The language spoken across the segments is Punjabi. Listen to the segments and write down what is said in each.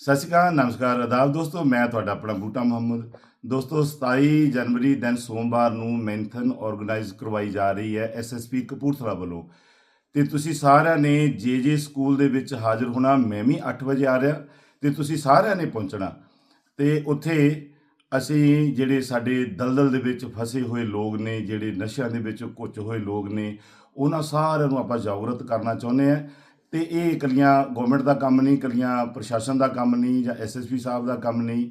ਸਤਿ ਸ਼੍ਰੀ ਅਕਾਲ, ਨਮਸਕਾਰ ਆਦਾਬ ਦੋਸਤੋ, ਮੈਂ ਤੁਹਾਡਾ ਆਪਣਾ ਬੂਟਾ ਮੁਹੰਮਦ। ਦੋਸਤੋ 27 ਜਨਵਰੀ ਦਿਨ ਸੋਮਵਾਰ ਨੂੰ ਮੈਂਥਨ ਆਰਗੇਨਾਈਜ਼ ਕਰਵਾਈ ਜਾ ਰਹੀ ਹੈ ਐਸਐਸਪੀ ਕਪੂਰਥਲਾ ਵੱਲੋਂ। ਤੇ ਤੁਸੀਂ ਸਾਰਿਆਂ ਨੇ ਜੇ ਜੇ ਸਕੂਲ ਦੇ ਵਿੱਚ ਹਾਜ਼ਰ ਹੋਣਾ, ਮੈਂ ਵੀ 8 ਵਜੇ ਆ ਰਿਹਾ, ਤੇ ਤੁਸੀਂ ਸਾਰਿਆਂ ਨੇ ਪਹੁੰਚਣਾ। ਤੇ ਉੱਥੇ ਅਸੀਂ ਜਿਹੜੇ ਸਾਡੇ ਦਲਦਲ ਦੇ ਵਿੱਚ ਫਸੇ ਹੋਏ ਲੋਕ ਨੇ, ਜਿਹੜੇ ਨਸ਼ਿਆਂ ਦੇ ਵਿੱਚ ਕੁੱਚ ਹੋਏ ਲੋਕ ਨੇ, ਉਹਨਾਂ ਸਾਰਿਆਂ ਨੂੰ ਆਪਾਂ ਜਾਗਰਤ ਕਰਨਾ ਚਾਹੁੰਦੇ ਆ ਤੇ ਇਹ ਇਕੱਲੀਆਂ ਗਵਰਨਮੈਂਟ ਦਾ ਕੰਮ ਨਹੀਂ ਇਕੱਲੀਆਂ ਪ੍ਰਸ਼ਾਸਨ ਦਾ ਕੰਮ ਨਹੀਂ ਜਾਂ ਐਸਐਸਪੀ ਸਾਹਿਬ ਦਾ ਕੰਮ ਨਹੀਂ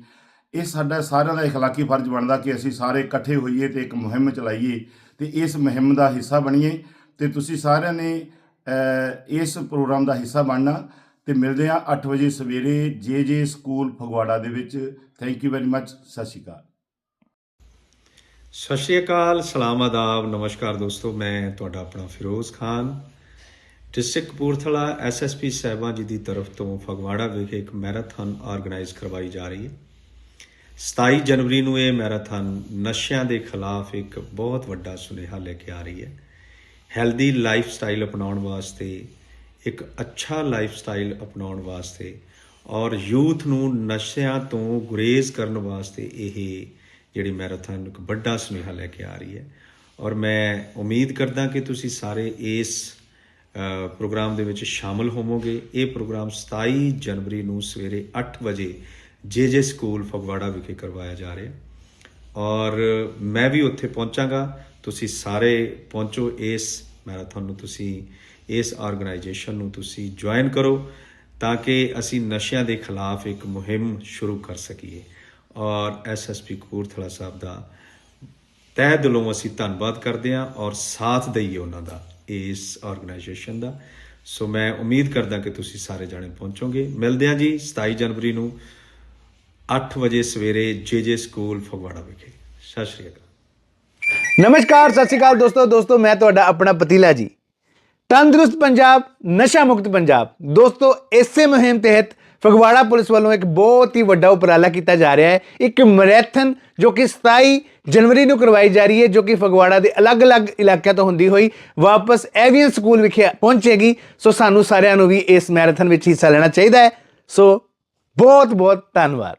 ਇਹ ਸਾਡਾ ਸਾਰਿਆਂ ਦਾ اخلاقی ਫਰਜ਼ ਬਣਦਾ ਕਿ ਅਸੀਂ ਸਾਰੇ ਇਕੱਠੇ ਹੋਈਏ ਤੇ ਇੱਕ ਮੁਹਿੰਮ ਚਲਾਈਏ ਤੇ ਇਸ ਮੁਹਿੰਮ ਦਾ ਹਿੱਸਾ ਬਣੀਏ ਤੇ ਤੁਸੀਂ ਸਾਰਿਆਂ ਨੇ ਅਹ, ਇਸ ਪ੍ਰੋਗਰਾਮ ਦਾ ਹਿੱਸਾ ਬਣਨਾ ਤੇ ਮਿਲਦੇ ਹਾਂ 8 ਵਜੇ ਸਵੇਰੇ ਜੇ ਜੇ ਸਕੂਲ ਫਗਵਾੜਾ ਦੇ ਵਿੱਚ ਥੈਂਕ ਯੂ ਵੈਰੀ ਮੱਚ ਸਤਿ ਸ਼੍ਰੀ ਅਕਾਲ ਸਤਿ ਸ਼੍ਰੀ ਅਕਾਲ ਸਲਾਮ ਆਦਾਬ ਨਮਸਕਾਰ ਦੋਸਤੋ ਮੈਂ ਤੁਹਾਡਾ ਆਪਣਾ ਫਿਰੋਜ਼ ਖਾਨ ਡਿਸਟ੍ਰਿਕਟ ਕਪੂਰਥਲਾ ਐਸਐਸਪੀ ਸਾਹਿਬਾਂ ਜੀ ਦੀ ਤਰਫ ਤੋਂ ਫਗਵਾੜਾ ਵਿਖੇ ਇੱਕ ਮੈਰਾਥਨ ਆਰਗੇਨਾਈਜ਼ ਕਰਵਾਈ ਜਾ ਰਹੀ ਹੈ। 27 ਜਨਵਰੀ ਨੂੰ ਇਹ ਮੈਰਾਥਨ ਨਸ਼ਿਆਂ ਦੇ ਖਿਲਾਫ ਇੱਕ ਬਹੁਤ ਵੱਡਾ ਸੁਨੇਹਾ ਲੈ ਕੇ ਆ ਰਹੀ ਹੈ। ਹੈਲਦੀ ਲਾਈਫ ਸਟਾਈਲ ਅਪਣਾਉਣ ਵਾਸਤੇ, ਇੱਕ ਅੱਛਾ ਲਾਈਫ ਸਟਾਈਲ ਅਪਣਾਉਣ ਵਾਸਤੇ ਔਰ ਯੂਥ ਨੂੰ ਨਸ਼ਿਆਂ ਤੋਂ ਗੁਰੇਜ਼ ਕਰਨ ਵਾਸਤੇ ਇਹ ਜਿਹੜੀ ਮੈਰਾਥਨ ਇੱਕ ਵੱਡਾ ਸੁਨੇਹਾ ਲੈ ਕੇ ਆ ਰਹੀ ਹੈ। ਔਰ ਮੈਂ ਉਮੀਦ ਕਰਦਾ ਕਿ ਤੁਸੀਂ ਸਾਰੇ ਇਸ ਪ੍ਰੋਗਰਾਮ ਦੇ ਵਿੱਚ ਸ਼ਾਮਲ ਹੋਵੋਗੇ। ਇਹ ਪ੍ਰੋਗਰਾਮ 27 ਜਨਵਰੀ ਨੂੰ ਸਵੇਰੇ 8 ਵਜੇ ਜੇ ਜੇ ਸਕੂਲ ਫਗਵਾੜਾ ਵਿਖੇ ਕਰਵਾਇਆ ਜਾ ਰਿਹਾ। ਔਰ ਮੈਂ ਵੀ ਉੱਥੇ ਪਹੁੰਚਾਂਗਾ। ਤੁਸੀਂ ਸਾਰੇ ਪਹੁੰਚੋ ਇਸ ਮੈਰਾਥਨ ਨੂੰ, ਤੁਸੀਂ ਇਸ ਆਰਗੇਨਾਈਜੇਸ਼ਨ ਨੂੰ ਤੁਸੀਂ ਜੁਆਇਨ ਕਰੋ ਤਾਂ ਕਿ ਅਸੀਂ ਨਸ਼ਿਆਂ ਦੇ ਖਿਲਾਫ ਇੱਕ ਮੁਹਿੰਮ ਸ਼ੁਰੂ ਕਰ ਸਕੀਏ। ਔਰ ਐਸਐਸਪੀ ਕਪੂਰਥਲਾ ਸਾਹਿਬ ਦਾ ਤਹਿ ਦਿਲੋਂ ਅਸੀਂ ਧੰਨਵਾਦ ਕਰਦੇ ਹਾਂ ਔਰ ਸਾਥ ਦਈਏ ਉਹਨਾਂ ਦਾ। ਇਸ ਆਰਗੇਨਾਈਜੇਸ਼ਨ ਦਾ। ਸੋ ਮੈਂ ਉਮੀਦ ਕਰਦਾ ਕਿ ਤੁਸੀਂ ਸਾਰੇ ਜਾਣੇ ਪਹੁੰਚੋਗੇ। ਮਿਲਦੇ ਹਾਂ ਜੀ 27 ਜਨਵਰੀ ਨੂੰ 8 ਵਜੇ ਸਵੇਰੇ ਜੇ ਜੇ ਸਕੂਲ ਫਗਵਾੜਾ ਵਿਖੇ। ਸਤਿ ਸ਼੍ਰੀ ਅਕਾਲ। ਨਮਸਕਾਰ, ਸਤਿ ਸ਼੍ਰੀ ਅਕਾਲ ਦੋਸਤੋ। ਦੋਸਤੋ, ਮੈਂ ਤੁਹਾਡਾ ਆਪਣਾ ਪਤੀਲਾ ਜੀ। ਤੰਦਰੁਸਤ ਪੰਜਾਬ, ਨਸ਼ਾ ਮੁਕਤ ਪੰਜਾਬ। ਦੋਸਤੋ, ਇਸੇ ਮੁਹਿੰਮ ਤਹਿਤ ਫਗਵਾੜਾ ਪੁਲਿਸ ਵੱਲੋਂ ਇੱਕ ਬਹੁਤ ਹੀ ਵੱਡਾ ਉਪਰਾਲਾ ਕੀਤਾ ਜਾ ਰਿਹਾ ਹੈ। ਇੱਕ ਮੈਰਾਥਨ ਜੋ ਕਿ 27 ਜਨਵਰੀ ਨੂੰ ਕਰਵਾਈ ਜਾ ਰਹੀ ਹੈ, ਜੋ ਕਿ ਫਗਵਾੜਾ ਦੇ ਅਲੱਗ-ਅਲੱਗ ਇਲਾਕਿਆਂ ਤੋਂ ਹੁੰਦੀ ਹੋਈ ਵਾਪਸ ਐਵੀਅਨ ਸਕੂਲ ਵਿਖੇ ਪਹੁੰਚੇਗੀ। ਸੋ ਸਾਨੂੰ ਸਾਰਿਆਂ ਨੂੰ ਵੀ ਇਸ ਮੈਰਾਥਨ ਵਿੱਚ ਹਿੱਸਾ ਲੈਣਾ ਚਾਹੀਦਾ ਹੈ। ਸੋ ਬਹੁਤ ਬਹੁਤ ਧੰਨਵਾਦ